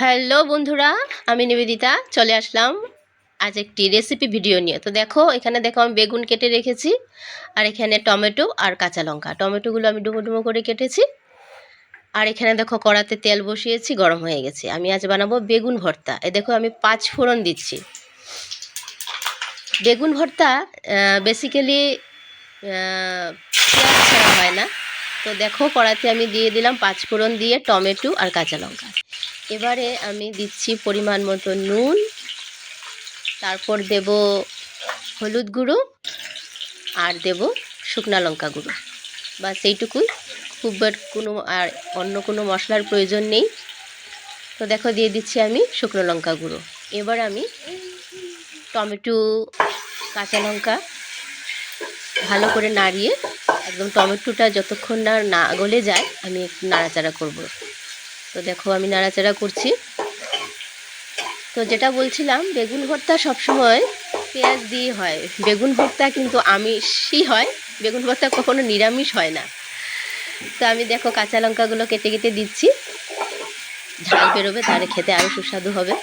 Hello বন্ধুরা, আমি নিবেদিতা, চলে আসলাম আজ একটি রেসিপি ভিডিও নিয়ে। তো দেখো, এখানে দেখো আমি বেগুন কেটে রেখেছি, আর এখানে টমেটো আর কাঁচা লঙ্কা। টমেটোগুলো আমি ডুমো ডুমো করে কেটেছি, আর এখানে দেখো কড়াতে তেল বসিয়েছি, গরম হয়ে গেছে। আমি আজ বানাবো বেগুন ভর্তা। এ দেখো আমি পাঁচ ফোড়ন দিচ্ছি। বেগুন ভর্তা বেসিক্যালি পেঁয়াজ ছাড়া হয় না। তো দেখো কড়াতে আমি দিয়ে দিলাম পাঁচ ফোড়ন দিয়ে টমেটো আর কাঁচা লঙ্কা। এবারে আমি দিচ্ছি পরিমাণ মতো নুন, তারপর দেব হলুদ গুঁড়ো আর দেব শুকনা লঙ্কা গুঁড়ো। বা সেইটুকুই খুব কোনো আর অন্য কোনো মশলার প্রয়োজন নেই। তো দেখো, দিয়ে দিচ্ছি আমি শুকনো লঙ্কা গুঁড়ো। এবার আমি টমেটো, কাঁচা লঙ্কা ভালো করে নাড়িয়ে একদম টমেটোটা যতক্ষণ না না গলে যায়, আমি একটু নাড়াচাড়া করব। তো দেখো, আমি নাড়াচাড়া করছি। তো যেটা বলছিলাম, বেগুন ভর্তা সবসময় পেঁয়াজ দিয়ে হয়। বেগুন ভর্তা কিন্তু আমিষই হয়, বেগুন ভর্তা কখনো নিরামিষ হয় না। তো আমি দেখো, কাঁচা লঙ্কাগুলো কেটে কেটে দিচ্ছি। ঝাল বেরোবে, তাহলে খেতে আরও সুস্বাদু হবে।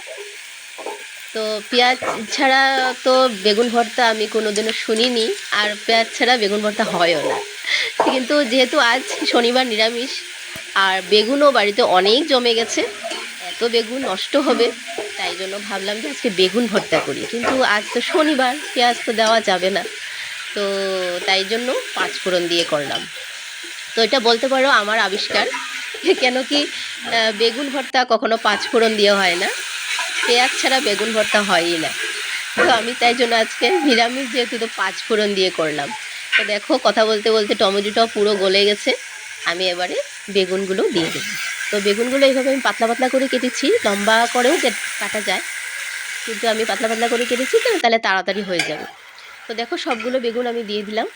তো পেঁয়াজ ছাড়া তো বেগুন ভর্তা আমি কোনোদিনও শুনিনি, আর পেঁয়াজ ছাড়া বেগুন ভর্তা হয়ও না। কিন্তু যেহেতু আজ শনিবার নিরামিষ, আর বেগুনও বাড়িতে অনেক জমে গেছে, এত বেগুন নষ্ট হবে, তাই জন্য ভাবলাম যে আজকে বেগুন ভর্তা করি। কিন্তু আজ তো শনিবার, পেঁয়াজ তো দেওয়া যাবে না, তো তাই জন্য পাঁচ ফোড়ন দিয়ে করলাম। তো এটা বলতে পারো আমার আবিষ্কার, কেন কি বেগুন ভর্তা কখনো পাঁচ ফোড়ন দিয়ে হয় না। পেঁয়াজ ছাড়া বেগুন ভর্তা হয়ই না। তো আমি তাই জন্য আজকে নিরামিষ যেহেতু তো পাঁচ ফোড়ন দিয়ে করলাম। তো দেখো কথা বলতে বলতে টমেটোটাও পুরো গলে গেছে। আমি এবারে বেগুনগুলো দিয়ে দেবো। তো বেগুনগুলো এইভাবে আমি পাতলা পাতলা করে কেটেছি। লম্বা করেও কাটা যায়। কিন্তু আমি পাতলা পাতলা করে কেটেছি তো, তাহলে তাড়াতাড়ি হয়ে যাবে। তো দেখো সবগুলো বেগুন আমি দিয়ে দিলাম।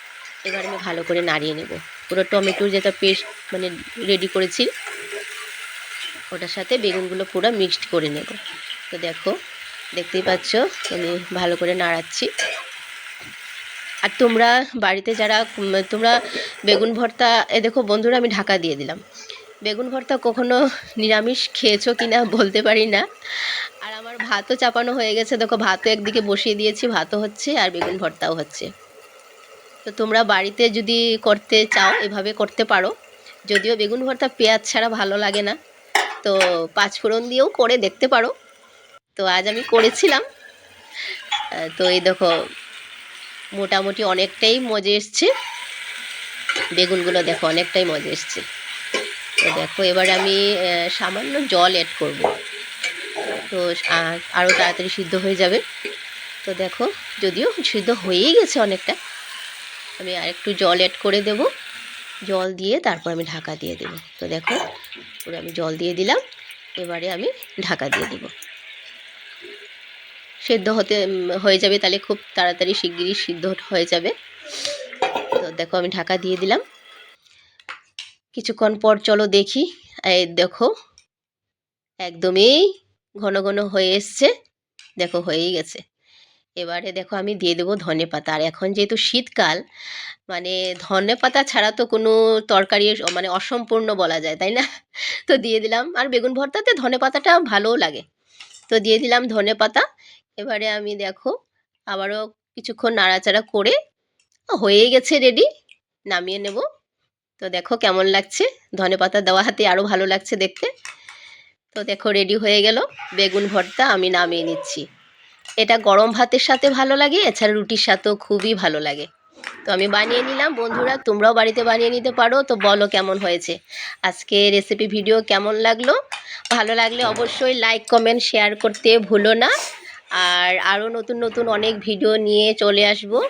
এবার আমি ভালো করে নাড়িয়ে নেব। পুরো টমেটোর যেটা পেস্ট মানে রেডি করেছি, ওটার সাথে বেগুনগুলো পুরো মিক্সড করে নেব। তো দেখো, দেখতেই পাচ্ছ, আমি ভালো করে নাড়াচ্ছি। আর তোমরা বাড়িতে যারা তোমরা বেগুন ভর্তা, এ দেখো বন্ধুরা, আমি ঢাকা দিয়ে দিলাম। বেগুন ভর্তা কখনো নিরামিষ খেয়েছো কি না বলতে পারি না। আর আমার ভাতও চাপানো হয়ে গেছে, দেখো ভাতও একদিকে বসিয়ে দিয়েছি, ভাতও হচ্ছে আর বেগুন ভর্তাও হচ্ছে। তো তোমরা বাড়িতে যদি করতে চাও, এভাবে করতে পারো। যদিও বেগুন ভর্তা পেঁয়াজ ছাড়া ভালো লাগে না, তো পাঁচফোড়ন দিয়েও করে দেখতে পারো। তো আজ আমি করেছিলাম। তো এই দেখো, মোটামুটি অনেকটাই মজে এসছে। বেগুনগুলো দেখো, অনেকটাই মজে এসছে। তো দেখো, এবার আমি সামান্য জল অ্যাড করব। তো আরও তাড়াতাড়ি সিদ্ধ হয়ে যাবে। তো দেখো, যদিও সিদ্ধ হয়েই গেছে অনেকটা। আমি আরেকটু জল অ্যাড করে দেব। জল দিয়ে তারপর আমি ঢাকা দিয়ে দেব। তো দেখো, পুরো আমি জল দিয়ে দিলাম। এবারে আমি ঢাকা দিয়ে দেবো। সেদ্ধ হতে হয়ে যাবে তাহলে খুব তাড়াতাড়ি শিগগিরই সিদ্ধ হয়ে যাবে। তো দেখো আমি ঢাকা দিয়ে দিলাম। কিছুক্ষণ পর চলো দেখি। এই দেখো, একদমই ঘন ঘন হয়ে এসছে। দেখো, হয়েই গেছে। এবারে দেখো আমি দিয়ে দেবো ধনে পাতা। আর এখন যেহেতু শীতকাল মানে ধনে পাতা ছাড়া তো কোনো তরকারি মানে অসম্পূর্ণ বলা যায়, তাই না? তো দিয়ে দিলাম। আর বেগুন ভর্তাতে ধনে পাতাটা ভালোও লাগে। তো দিয়ে দিলাম ধনে পাতা। এবারে আমি দেখো আবারও কিছুক্ষণ নাড়াচাড়া করে হয়ে গেছে রেডি নামিয়ে নেব। তো দেখো কেমন লাগছে? ধনে পাতা দেওয়া হাতে আরও ভালো লাগছে দেখতে। তো দেখো রেডি হয়ে গেল, বেগুন ভর্তা আমি নামিয়ে নিচ্ছি। এটা গরম ভাতের সাথে ভালো লাগে, এছাড়া রুটির সাথেও খুবই ভালো লাগে। তো আমি বানিয়ে নিলাম, বন্ধুরা তোমরাও বাড়িতে বানিয়ে নিতে পারো। তো বলো কেমন হয়েছে? আজকে রেসিপি ভিডিও কেমন লাগল? ভালো লাগলে অবশ্যই লাইক কমেন্ট শেয়ার করতে ভুলো না। আর আরও নতুন নতুন অনেক ভিডিও নিয়ে চলে আসব।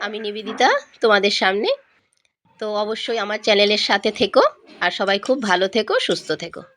আমি নিবেদিতা, তোমাদের সামনে। তো অবশ্যই আমার চ্যানেলের সাথে থেকো আর সবাই খুব ভালো থেকো, সুস্থ থেকো।